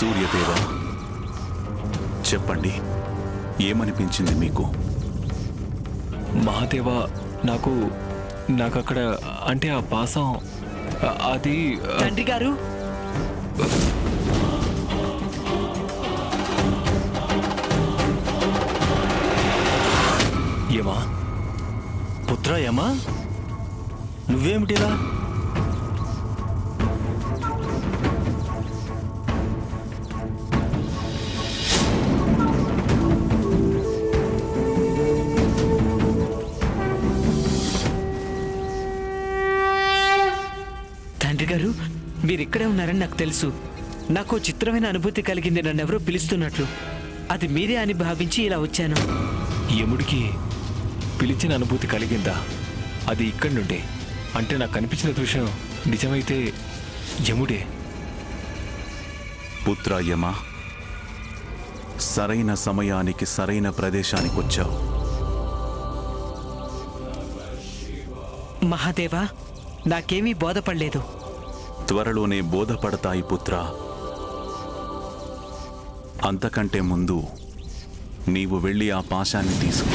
సూర్యదేవ చెప్పండి ఏమనిపించింది మీకు? మహాదేవా నాకు నాకు అక్కడ అంటే ఆ పాసం అది తండ్రి గారు. ఏమా? పుత్ర యమా నువ్వేమిటిలా? మీరు ఇక్కడే ఉన్నారని నాకు తెలుసు. నాకు చిత్రమైన అనుభూతి కలిగింది నన్ను ఎవరో పిలుస్తున్నట్లు. అది మీరే అని భావించి ఇలా వచ్చాను. యముడికి పిలిచిన అనుభూతి కలిగిందా? అది ఇక్కడి నుండే అంటే నాకు కనిపించిన దృశ్యం నిజమైతే యముడే. పుత్ర యమ సరైన సమయానికి సరైన ప్రదేశానికి వచ్చావు మహాదేవా నాకేమీ బోధపడలేదు. త్వరలోనే బోధపడతాయి పుత్ర. అంతకంటే ముందు నీవు వెళ్ళి ఆ పాశాన్ని తీసుకో.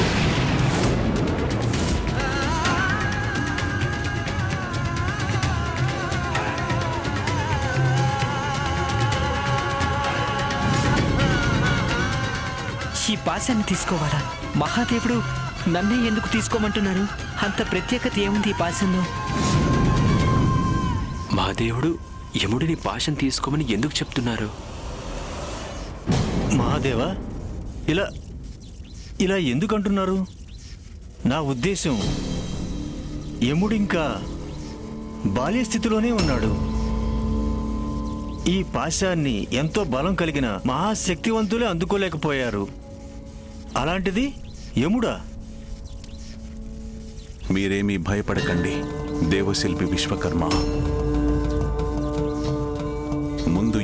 ఈ పాశాన్ని తీసుకోవాలా? మహాదేవుడు నన్నే ఎందుకు తీసుకోమంటున్నారు? అంత ప్రత్యేకత ఏముంది ఈ పాశంలో? మహాదేవుడు యముడిని పాశం తీసుకోమని ఎందుకు చెప్తున్నారు? మహాదేవా ఇలా ఇలా ఎందుకు అంటున్నారు నా ఉద్దేశం యముడింకా బాల్య స్థితిలోనే ఉన్నాడు. ఈ పాశాన్ని ఎంతో బలం కలిగిన మహాశక్తివంతులే అందుకోలేకపోయారు. అలాంటిది యముడా? మీరేమీ భయపడకండి దేవశిల్పి విశ్వకర్మ.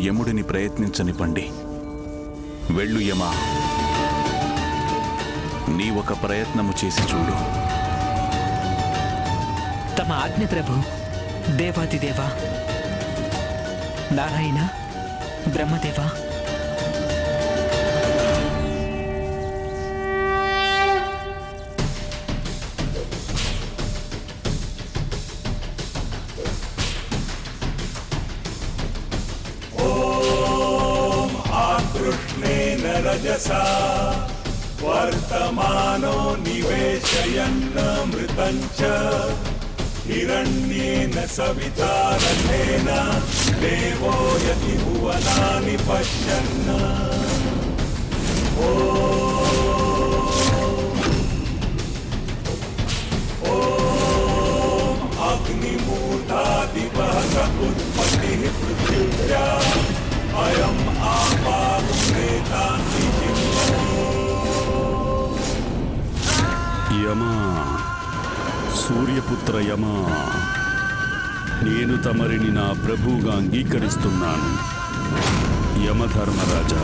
యముడిని ప్రయత్నించనివ్వండి. వెళ్ళు యమా. నీ ఒక ప్రయత్నము చేసి చూడు. తమ ఆజ్ఞ ప్రభు దేవాతిదేవా నారాయణ బ్రహ్మదేవా. रजसा वर्तमानो निवेशयन्नमृतं च हिरण्येन सविता रथेन देवो यदि भुवनानि पश्यन् ॐ अग्निमूर्धादिवः उत्पत्तिः पृथिव्या, अयम् आपादुरेतान्ति యమా సూర్యపుత్ర యమా. నేను తమరిని నా ప్రభువుగా అంగీకరిస్తున్నాను. యమధర్మరాజా.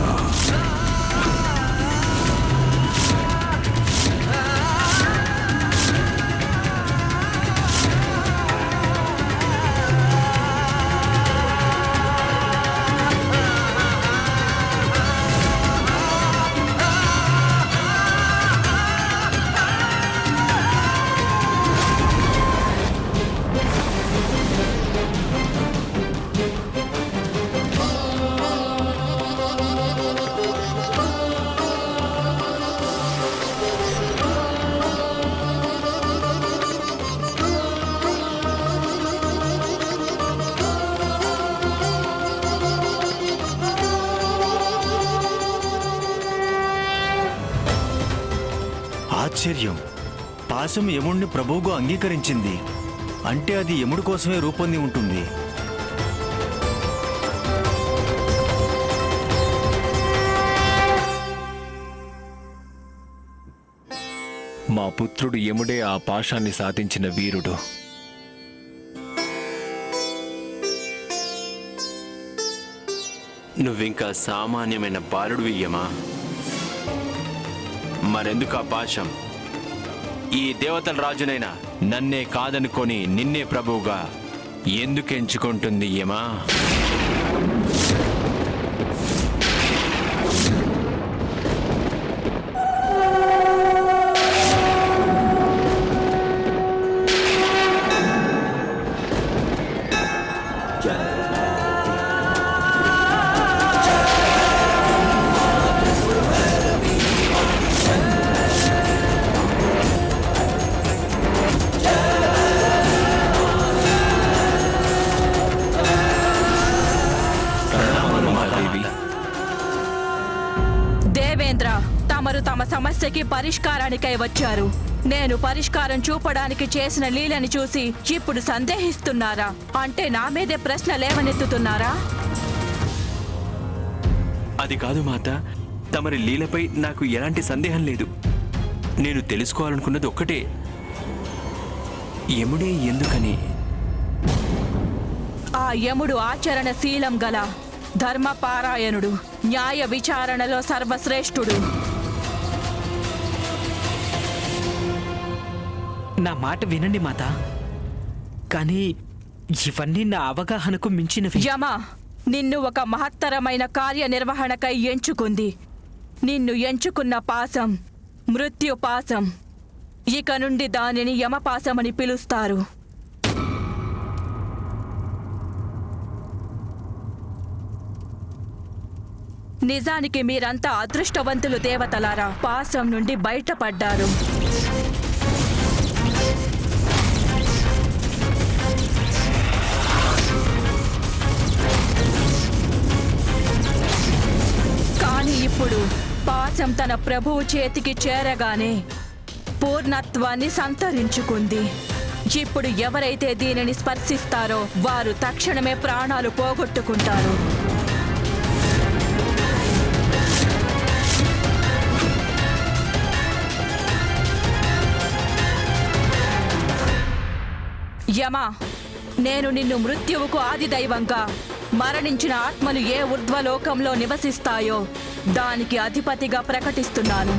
పాశం యముడిని ప్రభువుగా అంగీకరించింది. అంటే అది యముడి కోసమే రూపొంది ఉంటుంది. మా పుత్రుడు యముడే ఆ పాశాన్ని సాధించిన వీరుడు. నువ్వింకా సామాన్యమైన బాలుడు యమా? మరెందుకు ఆ పాశం? ఈ దేవతల రాజునైనా నన్నే కాదనుకొని నిన్నే ప్రభువుగా ఎందుకు ఎంచుకుంటుంది యమా? పరిష్కారానికై వచ్చారు. నేను పరిష్కారం చూపడానికి చేసిన లీలని చూసి ఇప్పుడు సందేహిస్తున్నారా? అంటే నా మీదే ప్రశ్న లేవనెత్తుతున్నారా? అది కాదు మాత. తమరి లీలపై నాకు ఎలాంటి సందేహం లేదు. నేను తెలుసుకోవాలనుకున్నది ఒక్కటే. యముడే ఎందుకని? ఆ యముడు ఆచరణశీలం గల ధర్మపారాయణుడు న్యాయ విచారణలో సర్వశ్రేష్ఠుడు. నా మాట వినండి మాత. కానీ ఇవన్నీ నా అవగాహనకు మించినవి. యమ నిన్ను ఒక మహత్తరమైన కార్యనిర్వహణకై ఎంచుకుంది. నిన్ను ఎంచుకున్న పాసం మృత్యు పాసం ఇక నుండి దానిని యమపాసమని పిలుస్తారు. నిజానికి మీరంతా అదృష్టవంతులు దేవతలారా. పాసం నుండి బయటపడ్డారు. దేశం తన ప్రభువు చేతికి చేరగానే పూర్ణత్వాన్ని సంతరించుకుంది. ఇప్పుడు ఎవరైతే దీనిని స్పర్శిస్తారో వారు తక్షణమే ప్రాణాలు పోగొట్టుకుంటారు. యమా నేను నిన్ను మృత్యువుకు ఆది దైవంగా మరణించిన ఆత్మలు ఏ ఊర్ధ్వలోకంలో నివసిస్తాయో దానికి అధిపతిగా ప్రకటిస్తున్నాను.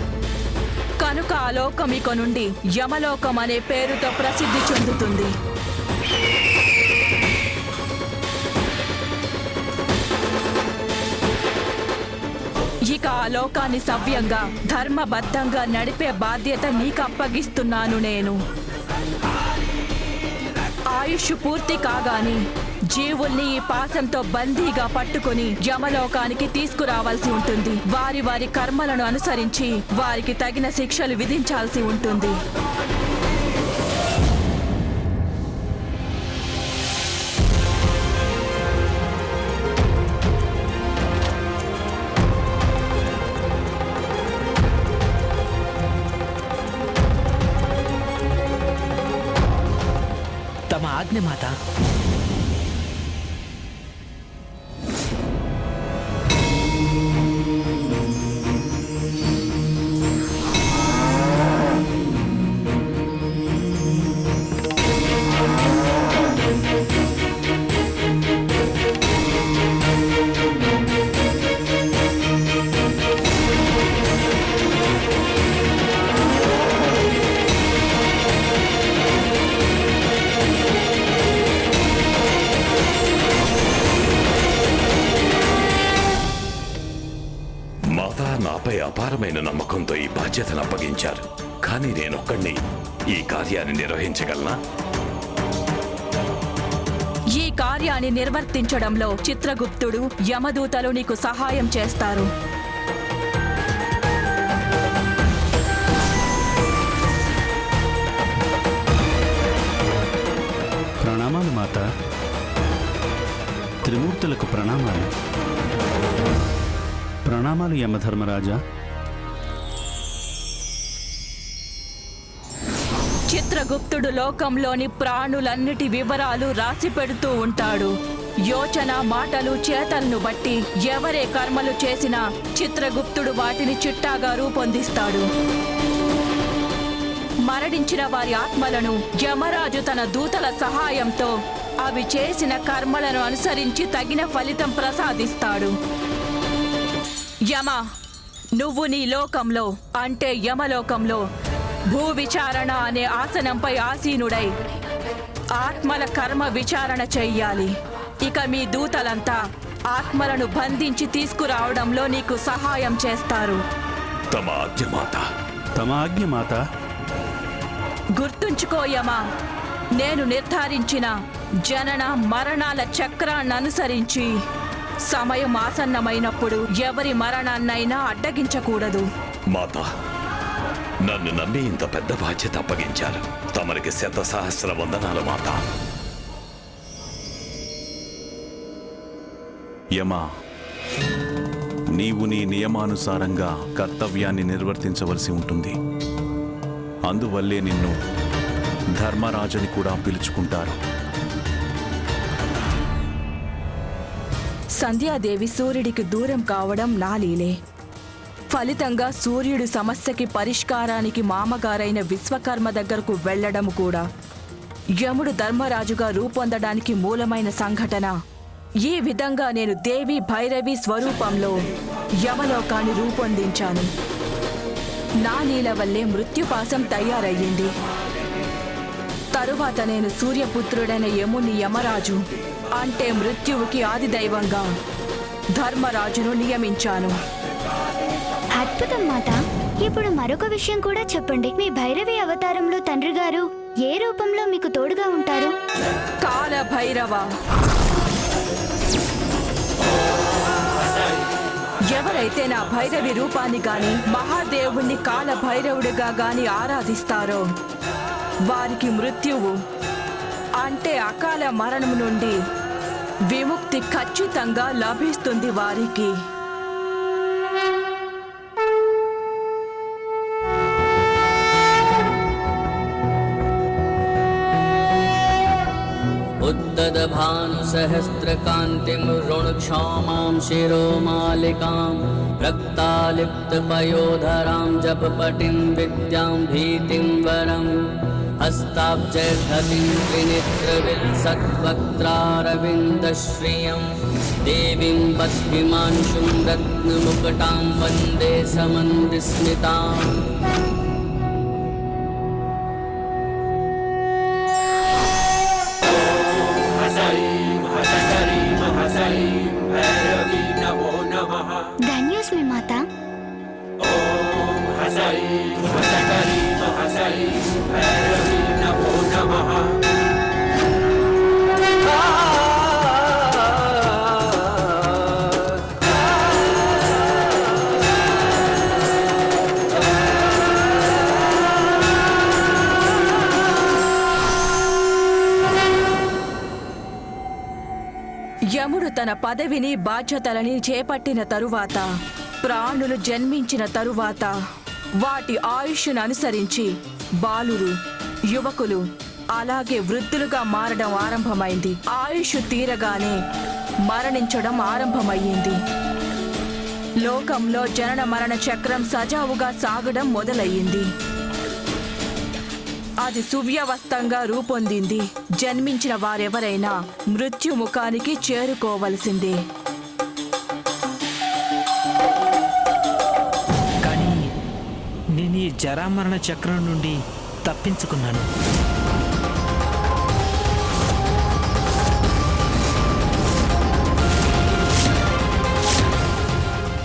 కనుక ఆ లోకం ఇక నుండి యమలోకం అనే పేరుతో ప్రసిద్ధి చెందుతుంది. ఇక ఆ లోకాన్ని సవ్యంగా ధర్మబద్ధంగా నడిపే బాధ్యత నీకు అప్పగిస్తున్నాను నేను. ఆయుష్ పూర్తి కాగానే జీవుల్ని ఈ పాశంతో బందీగా పట్టుకుని యమలోకానికి తీసుకురావాల్సి ఉంటుంది. వారి వారి కర్మలను అనుసరించి వారికి తగిన శిక్షలు విధించాల్సి ఉంటుంది. తమ ఆజ్ఞ మాత. అపారమైన నమ్మకంతో ఈ బాధ్యతను అప్పగించారు. కానీ నేనొక్కడిని ఈ కార్యాన్ని నిర్వహించగలనా? ఈ కార్యాన్ని నిర్వర్తించడంలో చిత్రగుప్తుడు యమదూతలు నీకు సహాయం చేస్తారు. ప్రణామాలు మాత. త్రిమూర్తులకు ప్రణామాలు. ప్రణామాలు యమధర్మరాజా. చిత్రగుప్తుడు లోకంలోని ప్రాణులన్నిటి వివరాలు రాసి పెడుతూ ఉంటాడు. యోచన మాటలు చేతలను బట్టి ఎవరే కర్మలు చేసినా చిత్రగుప్తుడు వాటిని చిట్టాగా రూపొందిస్తాడు. మరణించిన వారి ఆత్మలను యమరాజు తన దూతల సహాయంతో అవి చేసిన కర్మలను అనుసరించి తగిన ఫలితం ప్రసాదిస్తాడు. యమ నువ్వు నీ లోకంలో అంటే యమలోకంలో భూ విచారణ అనే ఆసనంపై ఆసీనుడై ఆత్మల కర్మ విచారణ చెయ్యాలి. ఇక మీ దూతలంతా ఆత్మలను బంధించి తీసుకురావడంలో నీకు సహాయం చేస్తారు. తమ తమ గుర్తుంచుకోయమా? నేను నిర్ధారించిన జనన మరణాల చక్రాన్ని అనుసరించి సమయం ఆసన్నమైనప్పుడు ఎవరి మరణాన్నైనా అడ్డగించకూడదు. మాత నన్ను నమ్మి ఇంత పెద్ద బాధ్యత అప్పగించారు. తమరికి శత సహస్ర వందనాలు మాత. యమా నీవు నీ నియమానుసారంగా కర్తవ్యాన్ని నిర్వర్తించవలసి ఉంటుంది. అందువల్లే నిన్ను ధర్మరాజని కూడా పిలుచుకుంటారు. సంధ్యాదేవి సూర్యుడికి దూరం కావడం నా లీలే. ఫలితంగా సూర్యుడు సమస్యకి పరిష్కారానికి మామగారైన విశ్వకర్మ దగ్గరకు వెళ్ళడం కూడా. యముడు ధర్మరాజుగా రూపొందడానికి మూలమైన సంఘటన. ఈ విధంగా నేను దేవి భైరవి స్వరూపంలో యమలోకాన్ని రూపొందించాను. నా నీల వల్లే మృత్యుపాసం తయారయ్యింది. తరువాత నేను సూర్యపుత్రుడైన యముని యమరాజు అంటే మృత్యువుకి ఆదిదైవంగా ధర్మరాజును నియమించాను. అద్భుతం మాత. ఇప్పుడు మరొక విషయం కూడా చెప్పండి. మీ భైరవి అవతారంలో తండ్రి గారు ఏ రూపంలో మీకు తోడుగా ఉంటారు? కాల భైరవ ఎవరైతే నా భైరవి రూపాన్ని గాని మహాదేవుణ్ణి కాల భైరవుడిగా గాని ఆరాధిస్తారో వారికి మృత్యువు అంటే అకాల మరణం నుండి విముక్తి ఖచ్చితంగా లభిస్తుంది వారికి. उद्ददभानुसहस्रकान्तिं ऋणक्षौमां शिरोमालिकां रक्तालिप्तपयोधरां जपपटिं विद्यां भीतिं वरम् हस्ताब्जर्धतिं त्रिनेत्रविलसद्वक्त्रारविन्दश्रियं देवीं बद्धिमांशुं रत्नमुकुटां वन्दे समन्विस्मिताम् తన పదవిని బాధ్యతలని చేపట్టిన తరువాత ప్రాణులు జన్మించిన తరువాత వాటి ఆయుష్ను అనుసరించి బాలురు యువకులు అలాగే వృద్ధులుగా మారడం ఆరంభమైంది. ఆయుష్ తీరగానే మరణించడం ఆరంభమయ్యింది. లోకంలో జనన మరణ చక్రం సజావుగా సాగడం మొదలయ్యింది. అది సువ్యవస్థంగా రూపొందింది. జన్మించిన వారెవరైనా మృత్యుముఖానికి చేరుకోవలసిందే. కానీ నేను ఈ జరామరణ చక్రం నుండి తప్పించుకున్నాను.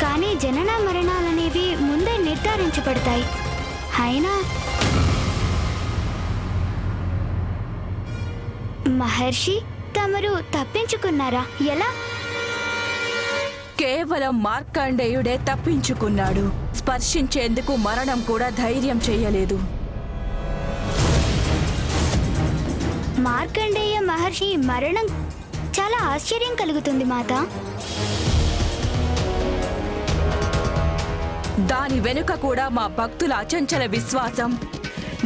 కానీ జనన మరణాలనేవి ముందే నిర్ధారించబడతాయి. అయినా మహర్షి తమరు తప్పించుకున్నారా? ఎలా? కేవలం మార్కండేయుడే తప్పించుకున్నాడు. స్పర్శించేందుకు మరణం కూడా ధైర్యం చేయలేదు. మార్కండేయ మహర్షి మరణం చాలా ఆశ్చర్యం కలుగుతుంది మాత. దాని వెనుక కూడా మా భక్తుల అచంచల విశ్వాసం.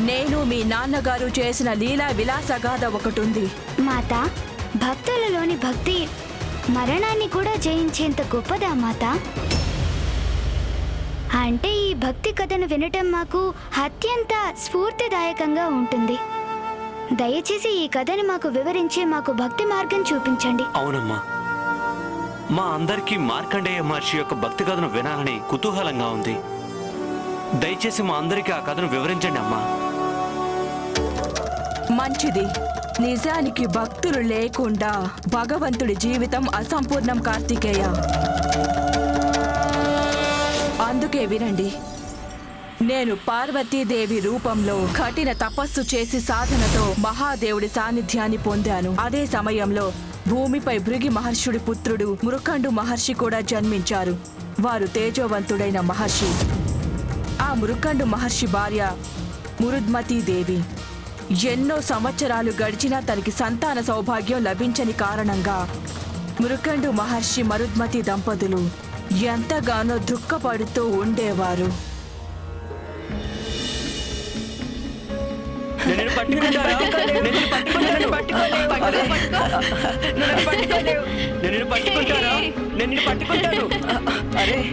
నేను మీ నాన్నగారు చేసిన లీలా విలాసగాథ ఒకటుంది. మాత భక్తులలోని భక్తి మరణాన్ని కూడా జయించేంత గొప్పదా మాత? అంటే ఈ భక్తి కథను వినటం మాకు అత్యంత స్ఫూర్తిదాయకంగా ఉంటుంది. దయచేసి ఈ కథని మాకు వివరించి మాకు భక్తి మార్గం చూపించండి. అవునమ్మా. మా అందరికీ మార్కండేయ మహర్షి యొక్క భక్తి కథను వినాలని కుతూహలంగా ఉంది. దయచేసి మా అందరికీ ఆ కథను వివరించండి అమ్మా. మంచిది. నిజానికి భక్తులు లేకుండా భగవంతుడి జీవితం అసంపూర్ణం కార్తికేయ. అందుకే వినండి. నేను పార్వతీదేవి రూపంలో కఠిన తపస్సు చేసి సాధనతో మహాదేవుడి సాన్నిధ్యాన్ని పొందాను. అదే సమయంలో భూమిపై భృగి మహర్షుడి పుత్రుడు మృకండు మహర్షి కూడా జన్మించారు. వారు తేజోవంతుడైన మహర్షి. ఆ మృకండు మహర్షి భార్య మురుద్మతీదేవి. ఎన్నో సంవత్సరాలు గడిచినా తనకి సంతాన సౌభాగ్యం లభించని కారణంగా మృకండు మహర్షి మరుద్మతి దంపతులు ఎంతగానో దుఃఖపడుతూ ఉండేవారు. అరే.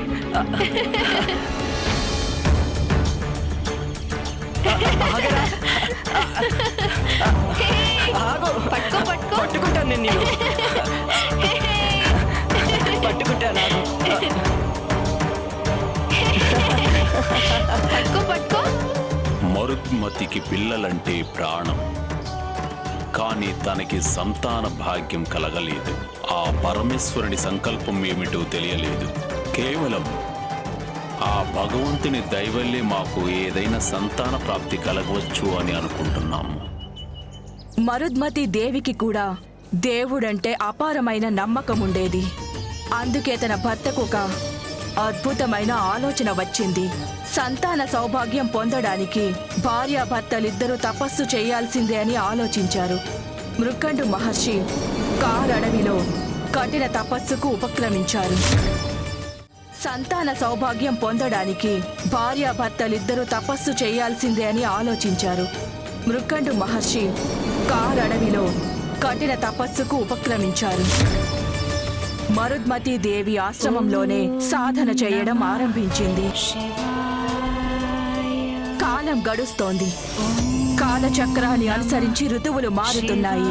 ఆగరా. ఆగు. పట్టుకుంటాను నేను నిన్ను. పట్టుకుంటాను ఆగు. మరుద్మతికి పిల్లలంటే ప్రాణం కానీ తనకి సంతాన భాగ్యం కలగలేదు ఆ పరమేశ్వరుని సంకల్పం ఏమిటో తెలియలేదు కేవలం భగవంతుని దైవల్లే మాకు ఏదైనా సంతాన ప్రాప్తి కలగవచ్చు అని అనుకుంటున్నాము. మరుద్మతి దేవికి కూడా దేవుడంటే అపారమైన నమ్మకం ఉండేది అందుకే తన భర్తకు ఒక అద్భుతమైన ఆలోచన వచ్చింది. సంతాన సౌభాగ్యం పొందడానికి భార్యాభర్తలిద్దరూ తపస్సు చేయాల్సిందే అని ఆలోచించారు. మృకండు మహర్షి కారడవిలో కఠిన తపస్సుకు ఉపక్రమించారు. సంతాన సౌభాగ్యం పొందడానికి భార్యాభర్తలిద్దరూ తపస్సు చేయాల్సిందే అని ఆలోచించారు. మృకండు మహర్షి కారడవిలో కఠిన తపస్సుకు ఉపక్రమించారు. మరుద్మతి దేవి ఆశ్రమంలోనే సాధన చేయడం ఆరంభించింది. కాలం గడుస్తోంది. కాలచక్రాన్ని అనుసరించి ఋతువులు మారుతున్నాయి.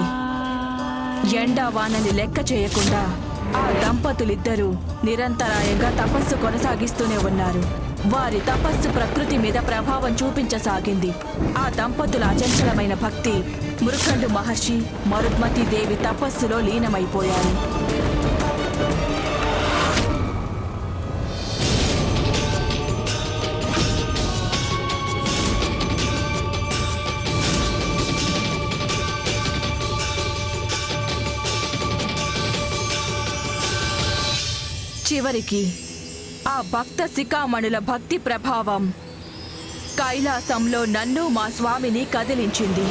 ఎండా వానని లెక్క చేయకుండా ఆ దంపతులిద్దరూ నిరంతరాయంగా తపస్సు కొనసాగిస్తూనే ఉన్నారు. వారి తపస్సు ప్రకృతి మీద ప్రభావం చూపించసాగింది. ఆ దంపతుల అచంచలమైన భక్తి మృఖండు మహర్షి మరుద్మతి దేవి తపస్సులో లీనమైపోయారు. చివరికి ఆ భక్త శిఖామణుల భక్తి ప్రభావం కైలాసంలో నన్ను మా స్వామిని కదిలించింది.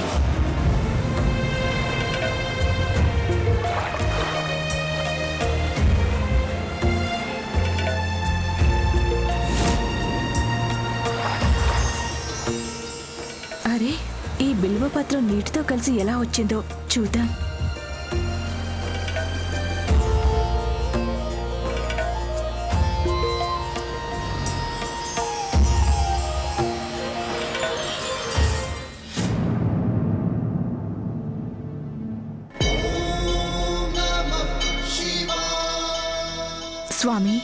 అరే ఈ బిల్వపత్రం నీటితో కలిసి ఎలా వచ్చిందో చూద్దాం. స్వామి.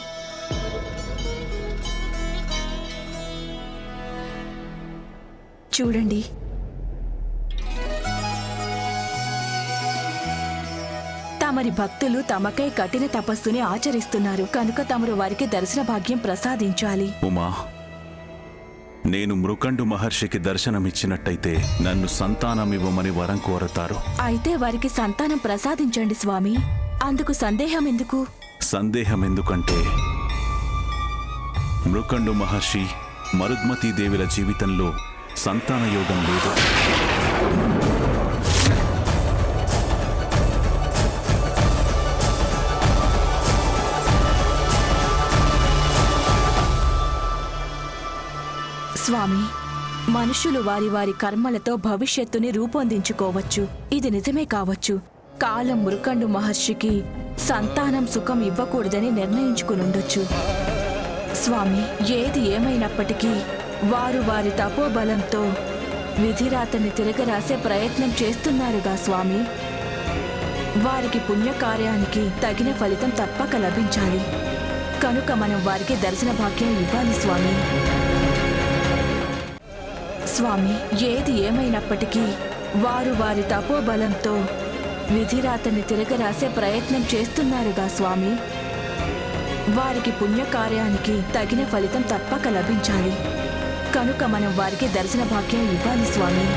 చూడండి. తమరి భక్తులు తమకై కఠిన తపస్సుని ఆచరిస్తున్నారు. కనుక తమరు వారికి దర్శన భాగ్యం ప్రసాదించాలి. ఉమా నేను మృకండు మహర్షికి దర్శనమిచ్చినట్టయితే నన్ను సంతానమివ్వమని వరం కోరతారు. అయితే వారికి సంతానం ప్రసాదించండి స్వామి. అందుకు సందేహం ఎందుకు? సందేహం ఎందుకంటే మృకండు మహర్షి మరుద్మతీదేవుల జీవితంలో సంతాన యోగం లేదు. స్వామి మనుషులు వారి వారి కర్మలతో భవిష్యత్తుని రూపొందించుకోవచ్చు. ఇది నిజమే కావచ్చు. కాలం మృకండు మహర్షికి సంతానం సుఖం ఇవ్వకూడదని నిర్ణయించుకునుండొచ్చు స్వామి ఏది ఏమైనప్పటికీ వారు వారి తపోబలంతో విధిరాతని తిరగరాసే ప్రయత్నం చేస్తున్నారుగా స్వామి. వారికి పుణ్యకార్యానికి తగిన ఫలితం తప్పక లభించాలి. కనుక మనం వారికి దర్శన భాగ్యం ఇవ్వాలి స్వామి. స్వామి ఏది ఏమైనప్పటికీ వారు వారి తపోబలంతో విధిరాతని తిరగరాసే ప్రయత్నం చేస్తున్నారుగా స్వామి. వారికి పుణ్యకార్యానికి తగిన ఫలితం తప్పక లభించాలి. కనుక మనం వారికి దర్శన భాగ్యం ఇవ్వాలి స్వామి.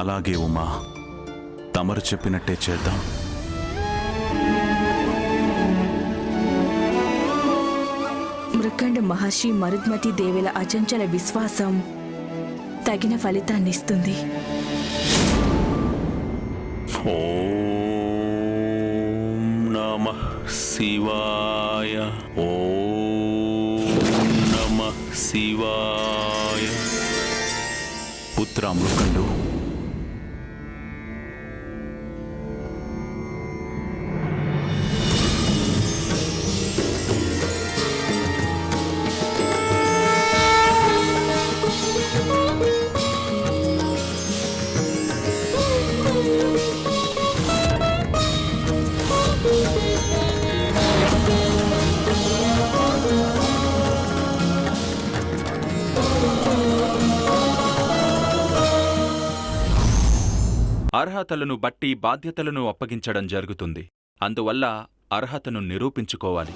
అలాగే ఉమా తమరు చెప్పినట్టే చేద్దాం. మృకండ మహర్షి మరుద్మతి దేవిల అచంచల విశ్వాసం తగిన ఫలితాన్నిస్తుంది ఓం నమ శివాయ. ఓం నమ శివాయ. పుత్ర అర్హతలను బట్టి బాధ్యతలను అప్పగించడం జరుగుతుంది. అందువల్ల అర్హతను నిరూపించుకోవాలి.